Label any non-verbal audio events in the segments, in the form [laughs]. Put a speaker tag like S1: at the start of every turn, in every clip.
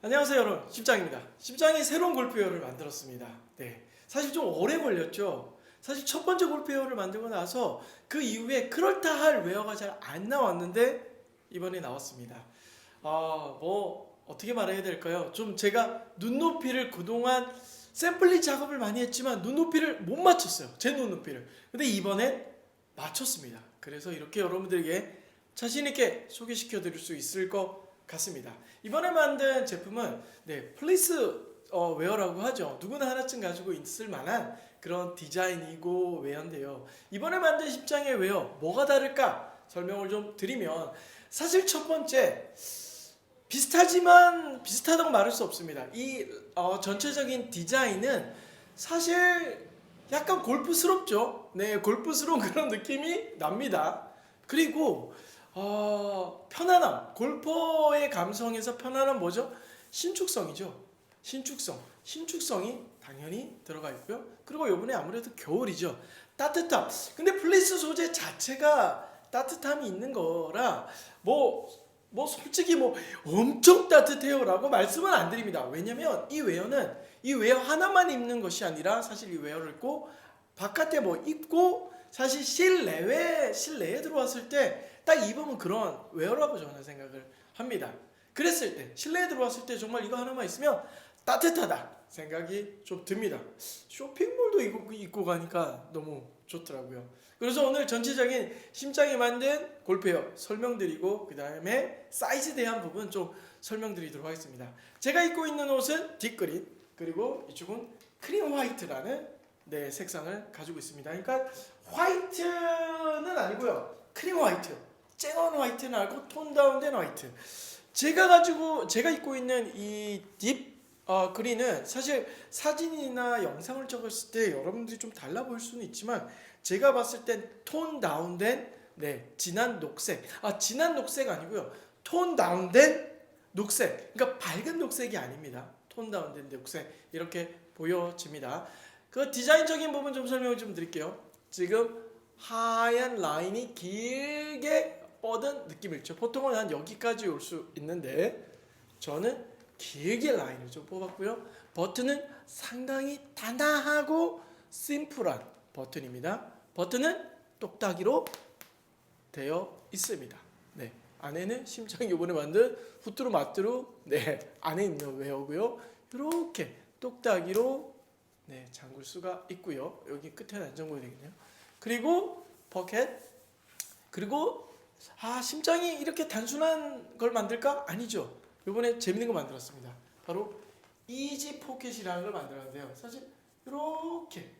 S1: 안녕하세요 여러분. 심장입니다. 심장이 새로운 골프웨어를 만들었습니다. 네. 사실 좀 오래 걸렸죠. 사실 첫 번째 골프웨어를 만들고 나서 그 이후에 그럴듯할 웨어가 잘 안 나왔는데 이번에 나왔습니다. 아뭐 어떻게 말해야 될까요? 좀 제가 눈높이를 그동안 샘플링 작업을 많이 했지만 눈높이를 못 맞췄어요. 제 눈높이를. 근데 이번엔 맞췄습니다. 그래서 이렇게 여러분들에게 자신 있게 소개시켜 드릴 수 있을 것 같습니다. 이번에 만든 제품은 네 플리스 어, 웨어라고 하죠. 누구나 하나쯤 가지고 있을 만한 그런 디자인이고 웨어인데요. 이번에 만든 십장의 웨어 뭐가 다를까 설명을 좀 드리면 사실 첫 번째 비슷하지만 비슷하다고 말할 수 없습니다. 이 어, 전체적인 디자인은 사실 약간 골프스럽죠. 네, 골프스러운 [laughs] 그런 느낌이 납니다. 그리고 어, 편안함, 골퍼의 감성에서 편안함 뭐죠? 신축성이죠. 신축성, 신축성이 당연히 들어가 있고요. 그리고 이번에 아무래도 겨울이죠. 따뜻함. 근데 플리스 소재 자체가 따뜻함이 있는 거라 뭐. 뭐 솔직히 뭐 엄청 따뜻해요 라고 말씀은 안 드립니다. 왜냐면 이 웨어는 이 웨어 하나만 입는 것이 아니라 사실 이 웨어를 입고 바깥에 뭐 입고 사실 실내외 실내에 들어왔을 때 딱 입으면 그런 웨어라고 저는 생각을 합니다. 그랬을 때 실내에 들어왔을 때 정말 이거 하나만 있으면 따뜻하다 생각이 좀 듭니다. 쇼핑몰도 입고, 입고 가니까 너무 좋더라고요. 그래서 오늘 전체적인 심장이 만든 골프웨어 설명드리고 그 다음에 사이즈 대한 부분 좀 설명드리도록 하겠습니다. 제가 입고 있는 옷은 딥그린 그리고 이쪽은 크림 화이트라는 네 색상을 가지고 있습니다. 그러니까 화이트는 아니고요. 크림 화이트, 쨍한 화이트는 아니고 톤 다운된 화이트. 제가 가지고 제가 입고 있는 이딥 어, 그린은 사실 사진이나 영상을 찍었을 때 여러분들이 좀 달라 보일 수는 있지만 제가 봤을 땐 톤 다운된 네 진한 녹색. 아 진한 녹색 아니고요. 톤 다운된 녹색. 그러니까 밝은 녹색이 아닙니다. 톤 다운된 녹색. 이렇게 보여집니다. 그 디자인적인 부분 좀 설명을 좀 드릴게요. 지금 하얀 라인이 길게 뻗은 느낌이죠 보통은 한 여기까지 올 수 있는데 저는 길게 라인을 좀 뽑았고요. 버튼은 상당히 단단하고 심플한 버튼입니다. 버튼은 똑딱이로 되어 있습니다. 네. 안에는 심장이 이번에 만든 후뚜루 마뚜루 네 안에 있는 웨어고요. 이렇게 똑딱이로 네 잠글 수가 있고요. 여기 끝에는 안 잠궈야 되겠네요. 그리고 버켓 그리고 아 심장이 이렇게 단순한 걸 만들까? 아니죠. 이번에 재밌는 거 만들었습니다. 바로 이지 포켓이라는 걸 만들었는데요. 사실 이렇게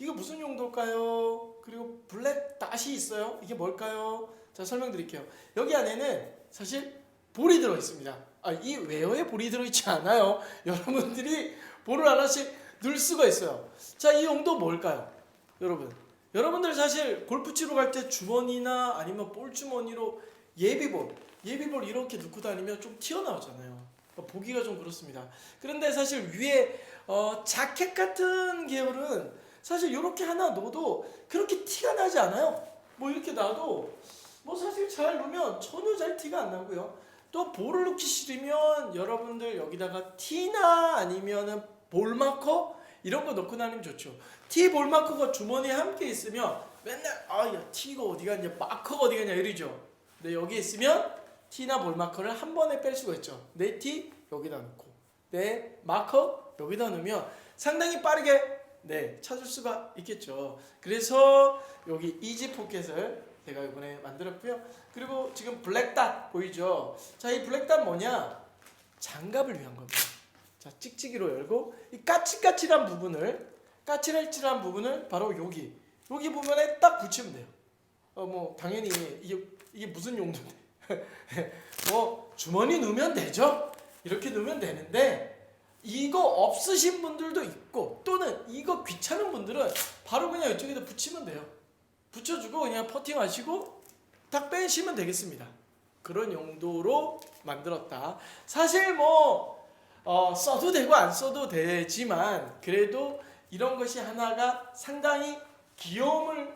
S1: 이거 무슨 용도일까요? 그리고 블랙 닷이 있어요. 이게 뭘까요? 자 설명드릴게요. 여기 안에는 사실 볼이 들어 있습니다. 아, 이 웨어에 볼이 들어 있지 않아요. [laughs] 여러분들이 볼을 하나씩 넣을 수가 있어요. 자, 이 용도 뭘까요? 여러분. 여러분들 사실 골프 치러 갈 때 주머니나 아니면 볼 주머니로 예비볼 예비볼 이렇게 넣고 다니면 좀 튀어나오잖아요. 그러니까 보기가 좀 그렇습니다. 그런데 사실 위에 어, 자켓 같은 계열은 사실 이렇게 하나 넣어도 그렇게 티가 나지 않아요. 뭐 이렇게 놔도 뭐 사실 잘 넣으면 전혀 잘 티가 안 나고요. 또 볼을 넣기 싫으면 여러분들 여기다가 티나 아니면은 볼 마커 이런 거 넣고 다니면 좋죠. 티 볼 마커가 주머니에 함께 있으면 맨날 아야 티가 어디 갔냐 마커가 어디 갔냐 이러죠. 근데 여기 있으면 티나 볼 마커를 한 번에 뺄 수가 있죠. 내 티 여기다 넣고 내 마커 여기다 넣으면 상당히 빠르게 네 찾을 수가 있겠죠. 그래서 여기 이지 포켓을 제가 이번에 만들었고요. 그리고 지금 블랙닷 보이죠? 자, 이 블랙닷 뭐냐? 장갑을 위한 겁니다. 자, 찍찍이로 열고 이 까칠까칠한 부분을 까칠까칠한 부분을 바로 여기 여기 부분에 딱 붙이면 돼요. 어 뭐 당연히 이게 이게 무슨 용도인데? [laughs] 뭐 주머니 넣으면 되죠. 이렇게 넣으면 되는데 이거 없으신 분들도 있고 또는 이거 귀찮은 분들은 바로 그냥 이쪽에다 붙이면 돼요. 붙여주고 그냥 퍼팅하시고 딱 빼시면 되겠습니다. 그런 용도로 만들었다. 사실 뭐 어, 써도 되고 안 써도 되지만 그래도 이런 것이 하나가 상당히 귀여움을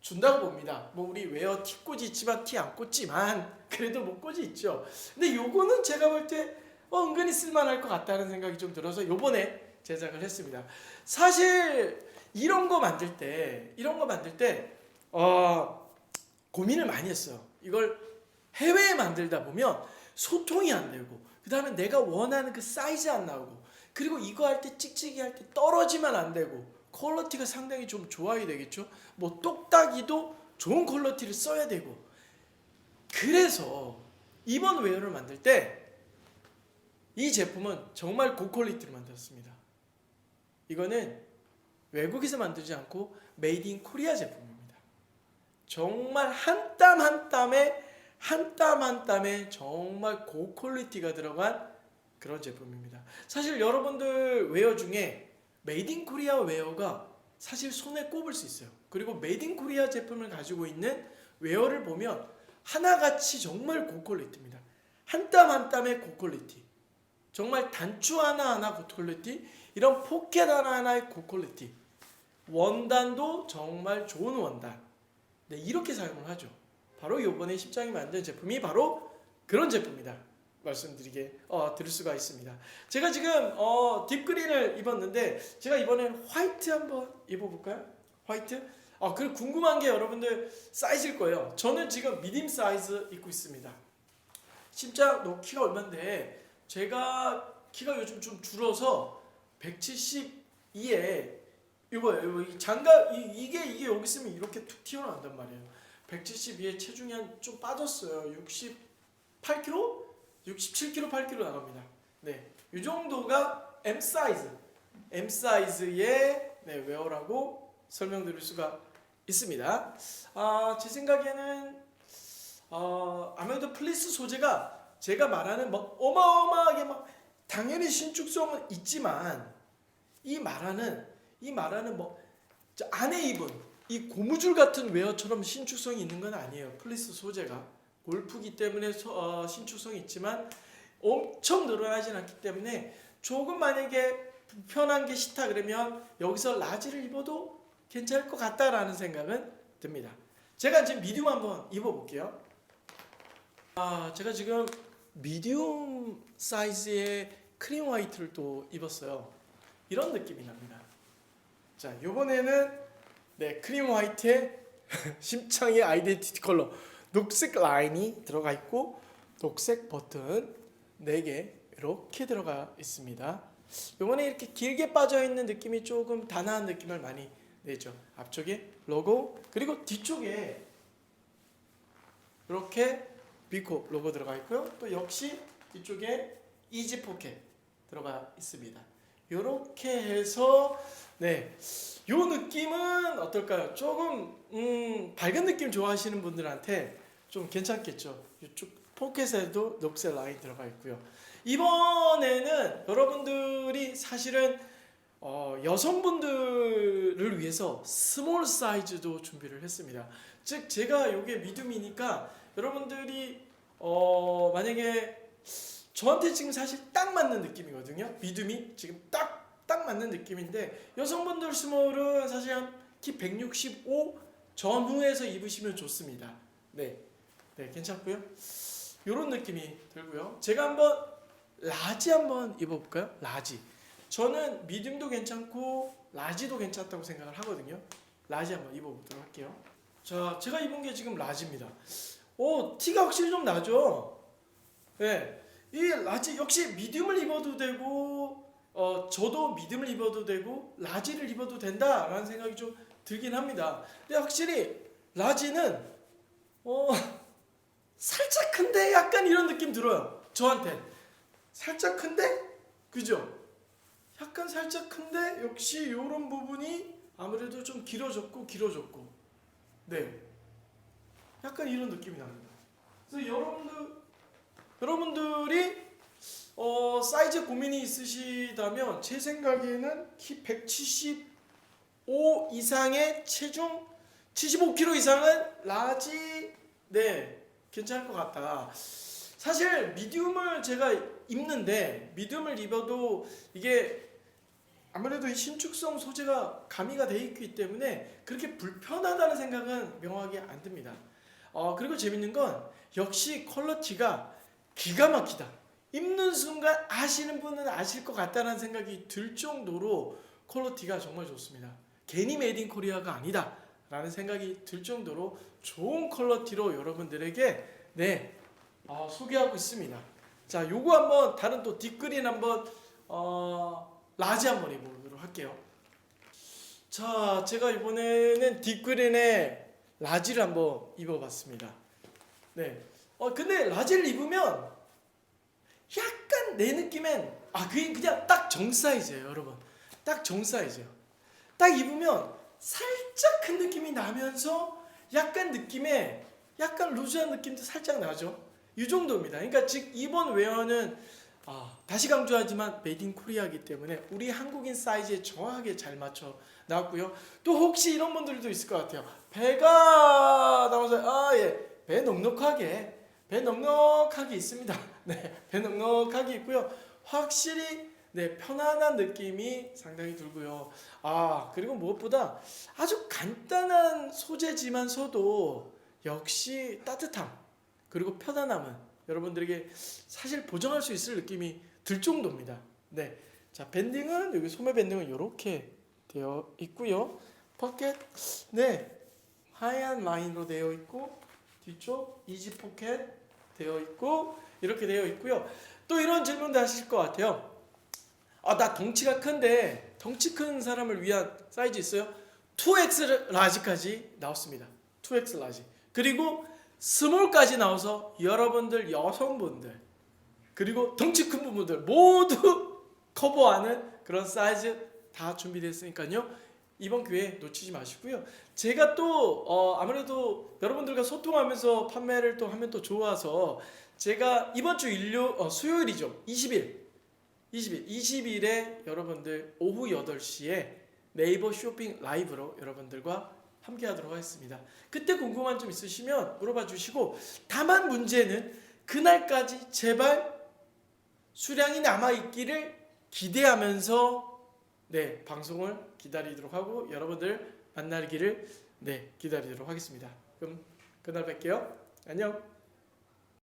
S1: 준다고 봅니다. 뭐 우리 웨어 티 꽂이 있지만 티 안 꽂지만 그래도 뭐 꽂이 있죠. 근데 요거는 제가 볼때 어, 은근히 쓸만할 것 같다는 생각이 좀 들어서 요번에 제작을 했습니다. 사실 이런 거 만들 때 이런 거 만들 때 어, 고민을 많이 했어요. 이걸 해외에 만들다 보면 소통이 안 되고 그 다음에 내가 원하는 그 사이즈 안 나오고 그리고 이거 할 때 찍찍이 할 때 떨어지면 안 되고 퀄리티가 상당히 좀 좋아야 되겠죠. 뭐 똑딱이도 좋은 퀄리티를 써야 되고 그래서 이번 웨어를 만들 때 이 제품은 정말 고퀄리티를 만들었습니다. 이거는 외국에서 만들지 않고 메이드 인 코리아 제품입니다. 정말 한 땀 한 땀에 한 땀 한 땀에 정말 고퀄리티가 들어간 그런 제품입니다. 사실 여러분들 웨어 중에 메이드 인 코리아 웨어가 사실 손에 꼽을 수 있어요. 그리고 메이드 인 코리아 제품을 가지고 있는 웨어를 보면 하나같이 정말 고퀄리티입니다. 한 땀 한 땀의 고퀄리티. 정말 단추 하나하나 고퀄리티, 이런 포켓 하나하나의 고퀄리티. 원단도 정말 좋은 원단. 네, 이렇게 사용을 하죠. 바로 이번에 십장이 만든 제품이 바로 그런 제품이다. 말씀드리게 어, 드릴 수가 있습니다. 제가 지금 어, 딥그린을 입었는데 제가 이번엔 화이트 한번 입어볼까요? 화이트? 아, 그리고 궁금한 게 여러분들 사이즈일 거예요. 저는 지금 미디움 사이즈 입고 있습니다. 진짜 너 키가 얼마인데 제가 키가 요즘 좀 줄어서 172에 이거요. 이거 이 장갑 이, 이게 이게 여기 있으면 이렇게 툭 튀어나온단 말이에요. 172에 체중이 한 좀 빠졌어요. 68kg? 67kg, 8kg 나갑니다. 네, 이 정도가 M 사이즈, M 사이즈의 네, 웨어라고 설명드릴 수가 있습니다. 아, 제 생각에는 어, 아무래도 플리스 소재가 제가 말하는 뭐 어마어마하게 막 당연히 신축성은 있지만 이 말하는 이 말하는 뭐저 안에 입은 이 고무줄 같은 웨어처럼 신축성이 있는 건 아니에요. 플리스 소재가 골프기 때문에 소- 어, 신축성이 있지만 엄청 늘어나진 않기 때문에 조금 만약에 불편한 게 싫다 그러면 여기서 라지를 입어도 괜찮을 것 같다라는 생각은 듭니다. 제가 지금 미디움 한번 입어볼게요. 아, 제가 지금 미디움 사이즈의 크림 화이트를 또 입었어요. 이런 느낌이 납니다. 자, 요번에는 네, 크림 화이트에 [laughs] 심창의 아이덴티티 컬러 녹색 라인이 들어가 있고 녹색 버튼 4개 이렇게 들어가 있습니다. 요번에 이렇게 길게 빠져 있는 느낌이 조금 단아한 느낌을 많이 내죠. 앞쪽에 로고 그리고 뒤쪽에 이렇게 비코 로고 들어가 있고요. 또 역시 뒤쪽에 이지 포켓 들어가 있습니다. 이렇게 해서 네, 요 느낌은 어떨까요? 조금 음, 밝은 느낌 좋아하시는 분들한테 좀 괜찮겠죠. 이쪽 포켓에도 녹색 라인 들어가 있고요. 이번에는 여러분들이 사실은 어, 여성분들을 위해서 스몰 사이즈도 준비를 했습니다. 즉 제가 이게 미둠이니까 여러분들이 어, 만약에 저한테 지금 사실 딱 맞는 느낌이거든요. 미둠이 지금 딱딱 맞는 느낌인데 여성분들 스몰은 사실 한키165 전후에서 입으시면 좋습니다. 네, 네 괜찮고요. 이런 느낌이 들고요. 제가 한번 라지 한번 입어볼까요? 라지. 저는 미디움도 괜찮고 라지도 괜찮다고 생각을 하거든요. 라지 한번 입어보도록 할게요. 자, 제가 입은 게 지금 라지입니다. 오, 티가 확실히 좀 나죠? 네. 이 라지 역시 미디움을 입어도 되고 어 저도 미디움을 입어도 되고 라지를 입어도 된다라는 생각이 좀 들긴 합니다. 근데 확실히 라지는 어 살짝 큰데 약간 이런 느낌 들어요. 저한테 살짝 큰데 그죠? 약간 살짝 큰데 역시 이런 부분이 아무래도 좀 길어졌고 길어졌고 네 약간 이런 느낌이 납니다. 그래서 여러분들 여러분들이 어, 사이즈 고민이 있으시다면 제 생각에는 키 175 이상의 체중 75kg 이상은 라지 네 괜찮을 것 같다. 사실 미디움을 제가 입는데 미디움을 입어도 이게 아무래도 이 신축성 소재가 가미가 돼 있기 때문에 그렇게 불편하다는 생각은 명확하게 안 듭니다. 어, 그리고 재밌는 건 역시 퀄러티가 기가 막히다. 입는 순간 아시는 분은 아실 것 같다는 생각이 들 정도로 퀄리티가 정말 좋습니다. 괜히 메이드 인 코리아가 아니다 라는 생각이 들 정도로 좋은 퀄리티로 여러분들에게 네 어, 소개하고 있습니다. 자 요거 한번 다른 또 뒷그린 한번 어, 라지 한번 입어보도록 할게요. 자 제가 이번에는 뒷그린에 라지를 한번 입어봤습니다. 네. 어 근데 라지를 입으면 약간 내 느낌엔 아 그게 그냥 딱 정 사이즈예요, 여러분. 딱 정 사이즈예요. 딱 입으면 살짝 큰 느낌이 나면서 약간 느낌에 약간 루즈한 느낌도 살짝 나죠. 이 정도입니다. 그러니까 즉 이번 웨어는 아, 다시 강조하지만 메이드 인 코리아이기 때문에 우리 한국인 사이즈에 정확하게 잘 맞춰 나왔고요. 또 혹시 이런 분들도 있을 것 같아요. 배가 나와서 아예 배 넉넉하게 배 넉넉하게 있습니다. [laughs] 네, 배 넉넉하게 있고요. 확실히 네 편안한 느낌이 상당히 들고요. 아 그리고 무엇보다 아주 간단한 소재지만서도 역시 따뜻함 그리고 편안함은 여러분들에게 사실 보정할 수 있을 느낌이 들 정도입니다. 네, 자 밴딩은 여기 소매 밴딩은 이렇게 되어 있고요. 포켓 네 하얀 라인으로 되어 있고 뒤쪽 이지 포켓 되어 있고 이렇게 되어 있고요. 또 이런 질문도 하실 것 같아요. 아, 나 덩치가 큰데 덩치 큰 사람을 위한 사이즈 있어요? 2X 라지까지 나왔습니다. 2X 라지. 그리고 스몰까지 나와서 여러분들 여성분들 그리고 덩치 큰 분들 모두 [laughs] 커버하는 그런 사이즈 다 준비됐으니까요. 이번 기회 놓치지 마시고요. 제가 또 어, 아무래도 여러분들과 소통하면서 판매를 또 하면 또 좋아서 제가 이번 주 일요 어, 수요일이죠. 20일 20일 20일에 여러분들 오후 8시에 네이버 쇼핑 라이브로 여러분들과 함께 하도록 하겠습니다. 그때 궁금한 점 있으시면 물어봐 주시고 다만 문제는 그날까지 제발 수량이 남아 있기를 기대하면서 네, 방송을 기다리도록 하고 여러분들 만나기를 네, 기다리도록 하겠습니다. 그럼 그날 뵐게요. 안녕.